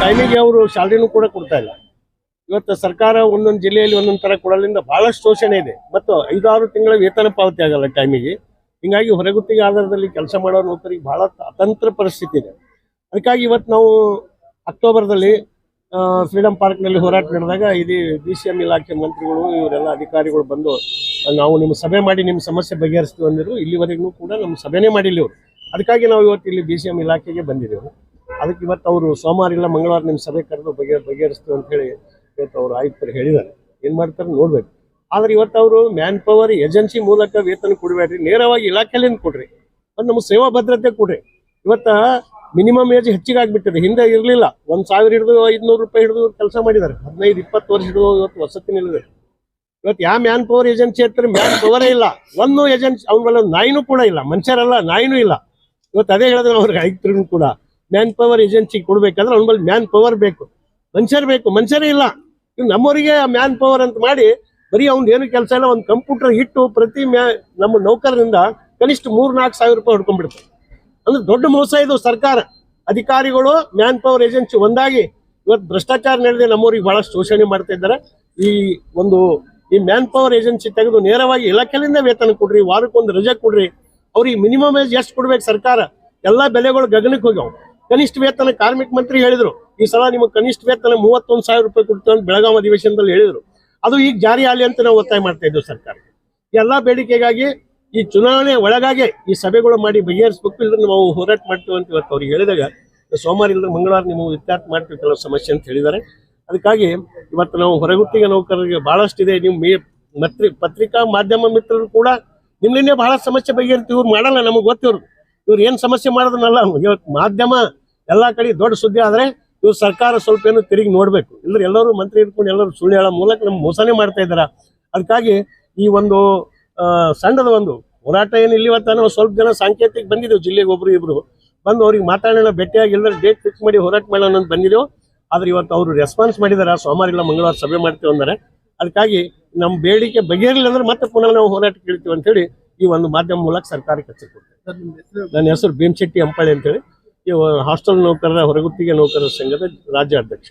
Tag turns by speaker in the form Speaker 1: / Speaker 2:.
Speaker 1: ಟೈಮಿಗೆ ಅವರು ಸ್ಯಾಲ್ರಿನೂ ಕೂಡ ಕೊಡ್ತಾ ಇಲ್ಲ. ಇವತ್ತು ಸರ್ಕಾರ ಒಂದೊಂದು ಜಿಲ್ಲೆಯಲ್ಲಿ ಒಂದೊಂದು ತರ ಕೊಡೋದ್ರಿಂದ ಬಹಳಷ್ಟು ಶೋಷಣೆ ಇದೆ. ಮತ್ತು ಐದಾರು ತಿಂಗಳ ವೇತನ ಪಾವತಿ ಆಗಲ್ಲ ಟೈಮಿಗೆ ಹಿಂಗಾಗಿ ಹೊರಗುತ್ತಿಗೆ ಆಧಾರದಲ್ಲಿ ಕೆಲಸ ಮಾಡೋ ನೌಕರಿಗೆ ಬಹಳ ಅತಂತ್ರ ಪರಿಸ್ಥಿತಿ ಇದೆ. ಅದಕ್ಕಾಗಿ ಇವತ್ತು ನಾವು ಅಕ್ಟೋಬರ್ದಲ್ಲಿ ಫ್ರೀಡಂ ಪಾರ್ಕ್ನಲ್ಲಿ ಹೋರಾಟ ನಡೆದಾಗ ಇದು ಡಿ ಸಿ ಎಂ ಇಲಾಖೆ ಮಂತ್ರಿಗಳು, ಇವರೆಲ್ಲ ಅಧಿಕಾರಿಗಳು ಬಂದು, ನಾವು ನಿಮ್ಮ ಸಭೆ ಮಾಡಿ ನಿಮ್ಮ ಸಮಸ್ಯೆ ಬಗೆಹರಿಸ್ತೀವಿ ಅಂದರು ಇಲ್ಲಿವರೆಗೂ ಕೂಡ ನಮ್ಮ ಸಭೆನೇ ಮಾಡಿಲ್ಲ ಇವರು. ಅದಕ್ಕಾಗಿ ನಾವು ಇವತ್ತು ಇಲ್ಲಿ ಬಿ ಇಲಾಖೆಗೆ ಬಂದಿದ್ದೇವೆ. ಅದಕ್ಕೆ ಇವತ್ತು ಅವರು ಸೋಮವಾರ ಇಲ್ಲ ಮಂಗಳವಾರ ನಿಮ್ಮ ಸಭೆ ಕರೆದು ಬಗೆ, ಬಗೆಹರಿಸ್ತೀವಿ ಅಂತ ಹೇಳಿ ಇವತ್ತು ಅವರು ಆಯುಕ್ತರು ಹೇಳಿದ್ದಾರೆ. ಏನು ಮಾಡ್ತಾರೆ ನೋಡಬೇಕು. ಆದರೆ ಇವತ್ತು ಅವರು ಮ್ಯಾನ್ ಪವರ್ ಏಜೆನ್ಸಿ ಮೂಲಕ ವೇತನ ಕೊಡಬೇಡ್ರಿ. ನೇರವಾಗಿ ಇಲಾಖೆಯಲ್ಲಿಂದ ಕೊಡ್ರಿ. ಅದು ನಮ್ಮ ಸೇವಾ ಭದ್ರತೆ ಕೊಡ್ರಿ. ಇವತ್ತು ಮಿನಿಮಮ್ ಏಜ್ ಹೆಚ್ಚಿಗೆ ಆಗಿಬಿಟ್ಟಿದೆ. ಹಿಂದೆ ಇರಲಿಲ್ಲ. ಒಂದು ಸಾವಿರ ಹಿಡಿದು ಐದುನೂರು ರೂಪಾಯಿ ಹಿಡಿದು ಕೆಲಸ ಮಾಡಿದ್ದಾರೆ. ಹದಿನೈದು, ಇಪ್ಪತ್ತು ವರ್ಷ ಹಿಡಿದು ಇವತ್ತು ವಸತಿ ನಿಲ್ಲದೆ ಇವತ್ತು ಯಾವ ಮ್ಯಾನ್ ಪವರ್ ಏಜೆನ್ಸಿ ಹತ್ರ ಮ್ಯಾನ್ ಪವರೇ ಇಲ್ಲ. ಒಂದು ಏಜೆನ್ಸಿ ಅವ್ನ ಮೇಲೆ ನಾಯಿನೂ ಕೂಡ ಇಲ್ಲ. ಮನುಷ್ಯರಲ್ಲ, ನಾಯಿನೂ ಇಲ್ಲ. ಇವತ್ತು ಅದೇ ಹೇಳಿದ್ರೆ ಅವ್ರಿಗೆ ಆಯ್ತು ಕೂಡ ಮ್ಯಾನ್ ಪವರ್ ಏಜೆನ್ಸಿ ಕೊಡ್ಬೇಕಂದ್ರೆ ಅವ್ನ ಮೇಲೆ ಮ್ಯಾನ್ ಪವರ್ ಬೇಕು. ಮನುಷ್ಯರು ಬೇಕು. ಮನುಷ್ಯರೇ ಇಲ್ಲ. ನಮ್ಮವರಿಗೆ ಮ್ಯಾನ್ ಪವರ್ ಅಂತ ಮಾಡಿ ಬರೀ ಅವ್ನ್ ಏನು ಕೆಲಸ ಇಲ್ಲ, ಒಂದು ಕಂಪ್ಯೂಟರ್ ಇಟ್ಟು ಪ್ರತಿ ಮ್ಯಾ, ನಮ್ಮ ನೌಕರರಿಂದ ಕನಿಷ್ಠ ಮೂರ್ ನಾಲ್ಕು ಸಾವಿರ ರೂಪಾಯಿ ಹೊಡ್ಕೊಂಡ್ಬಿಡ್ತಾರೆ. ಅಂದ್ರೆ ದೊಡ್ಡ ಮೋಸ ಇದು ಸರ್ಕಾರ. ಅಧಿಕಾರಿಗಳು ಮ್ಯಾನ್ ಪವರ್ ಏಜೆನ್ಸಿ ಒಂದಾಗಿ ಇವತ್ತು ಭ್ರಷ್ಟಾಚಾರ ನಡೆದೇ ನಮ್ಮವ್ರಿಗೆ ಬಹಳ ಶೋಷಣೆ ಮಾಡ್ತಾ ಇದ್ದಾರೆ. ಈ ಒಂದು, ಈ ಮ್ಯಾನ್ ಪವರ್ ಏಜೆನ್ಸಿ ತೆಗೆದು ನೇರವಾಗಿ ಇಲಾಖೆಯಿಂದ ವೇತನ ಕೊಡ್ರಿ, ವಾರಕ್ಕೊಂದು ರಜೆ ಕೊಡ್ರಿ ಅವ್ರಿಗೆ ಮಿನಿಮಮ್ ಏಜ್ ಎಷ್ಟು ಕೊಡ್ಬೇಕು ಸರ್ಕಾರ? ಎಲ್ಲಾ ಬೆಲೆಗಳು ಗಗನಕ್ಕೆ ಹೋಗ್ಯಾವ. ಕನಿಷ್ಠ ವೇತನ ಕಾರ್ಮಿಕ ಮಂತ್ರಿ ಹೇಳಿದ್ರು. ಈ ಸಲ ನಿಮಗೆ ಕನಿಷ್ಠ ವೇತನ ಮೂವತ್ತೊಂದು ಸಾವಿರ ರೂಪಾಯಿ ಕೊಡ್ತೀವಿ ಅಂತ ಬೆಳಗಾವಿ ಅಧಿವೇಶನದಲ್ಲಿ ಹೇಳಿದ್ರು. ಅದು ಈಗ ಜಾರಿ ಆಗಲಿ ಅಂತ ನಾವು ಒತ್ತಾಯ ಮಾಡ್ತಾ ಇದ್ದೇವೆ ಸರ್ಕಾರ ಎಲ್ಲಾ ಬೇಡಿಕೆಗಾಗಿ ಈ ಚುನಾವಣೆ ಒಳಗಾಗಿ ಈ ಸಭೆಗಳು ಮಾಡಿ ಬಗೆಹರಿಸಬೇಕು ಇಲ್ಲ ನಾವು ಹೋರಾಟ ಮಾಡ್ತೇವೆ ಅಂತ ಇವತ್ತು ಅವ್ರಿಗೆ ಹೇಳಿದಾಗ, ಸೋಮವಾರ ಇಲ್ಲದ ಮಂಗಳವಾರ ನಿಮಗೆ ವಿತ್ಯಾರ್ಥ ಮಾಡ್ತೀವಿ ಕೆಲವು ಸಮಸ್ಯೆ ಅಂತ ಹೇಳಿದ್ದಾರೆ. ಅದಕ್ಕಾಗಿ ಇವತ್ತು ನಾವು ಹೊರಗುತ್ತಿಗೆ ನೌಕರರಿಗೆ ಭಾಳಷ್ಟಿದೆ ನಿಮ್ಮ ಮತ್ರಿ ಪತ್ರಿಕಾ ಮಾಧ್ಯಮ ಮಿತ್ರರು ಕೂಡ ನಿಮ್ಲಿಂದೇ ಬಹಳ ಸಮಸ್ಯೆ ಬಗೆಹರಿತು, ಇವ್ರು ಮಾಡಲ್ಲ ನಮಗೆ ಗೊತ್ತಿವ್ರು ಇವ್ರು ಏನ್ ಸಮಸ್ಯೆ ಮಾಡೋದನ್ನಲ್ಲ ಇವತ್ತು ಮಾಧ್ಯಮ ಎಲ್ಲಾ ಕಡೆ ದೊಡ್ಡ ಸುದ್ದಿ ಆದ್ರೆ ಇವ್ರು ಸರ್ಕಾರ ಸ್ವಲ್ಪ ಏನು ತಿರುಗಿ ನೋಡ್ಬೇಕು. ಇಲ್ಲದ್ರೆ ಎಲ್ಲರೂ ಮಂತ್ರಿ ಇಟ್ಕೊಂಡು ಎಲ್ಲರೂ ಸುಳ್ಳು ಹೇಳೋ ಮೂಲಕ ನಮ್ಗೆ ಮೋಸನೆ ಮಾಡ್ತಾ ಇದ್ದಾರ. ಅದಕ್ಕಾಗಿ ಈ ಒಂದು ಸಣ್ಣದ ಒಂದು ಹೋರಾಟ ಏನು ಇಲ್ಲಿ ಸ್ವಲ್ಪ ಜನ ಸಾಂಕೇತಿಕ ಬಂದಿದ್ದೇವೆ, ಜಿಲ್ಲೆಗೆ ಒಬ್ರು ಇಬ್ರು. ಬಂದು ಅವ್ರಿಗೆ ಮಾತಾಡೋಣ, ಭೇಟಿಯಾಗಿ ಇಲ್ಲದ್ರೆ ಡೇಟ್ ಫಿಕ್ಸ್ ಮಾಡಿ ಹೋರಾಟ ಮಾಡೋಣ ಅಂತ ಬಂದಿದ್ದೆವು. ಆದ್ರೆ ಇವತ್ತು ಅವರು ರೆಸ್ಪಾನ್ಸ್ ಮಾಡಿದಾರ, ಸೋಮವಾರ ಇಲ್ಲ ಮಂಗಳವಾರ ಸಭೆ ಮಾಡ್ತೀವಿ ಅಂದರೆ. ಅದಕ್ಕಾಗಿ ನಮ್ಮ ಬೇಡಿಕೆ ಬಗೆಹರಿಲ್ಲ ಅಂದ್ರೆ ಮತ್ತೆ ಪುನಃ ನಾವು ಹೋರಾಟ ಕೇಳ್ತೀವಿ ಅಂತ ಹೇಳಿ ಈ ಒಂದು ಮಾಧ್ಯಮ ಮೂಲಕ ಸರ್ಕಾರಕ್ಕೆ ಹಚ್ಚಿಕೊಡ್ತೇವೆ ನನ್ನ ಹೆಸರು ಭೀಮಶೆಟ್ಟಿ ಅಂಪಾಳಿ ಅಂತೇಳಿ ಈ ಹಾಸ್ಟೆಲ್ ನೌಕರರ ಹೊರಗುತ್ತಿಗೆ ನೌಕರರ ಸಂಘದ ರಾಜ್ಯ ಅಧ್ಯಕ್ಷ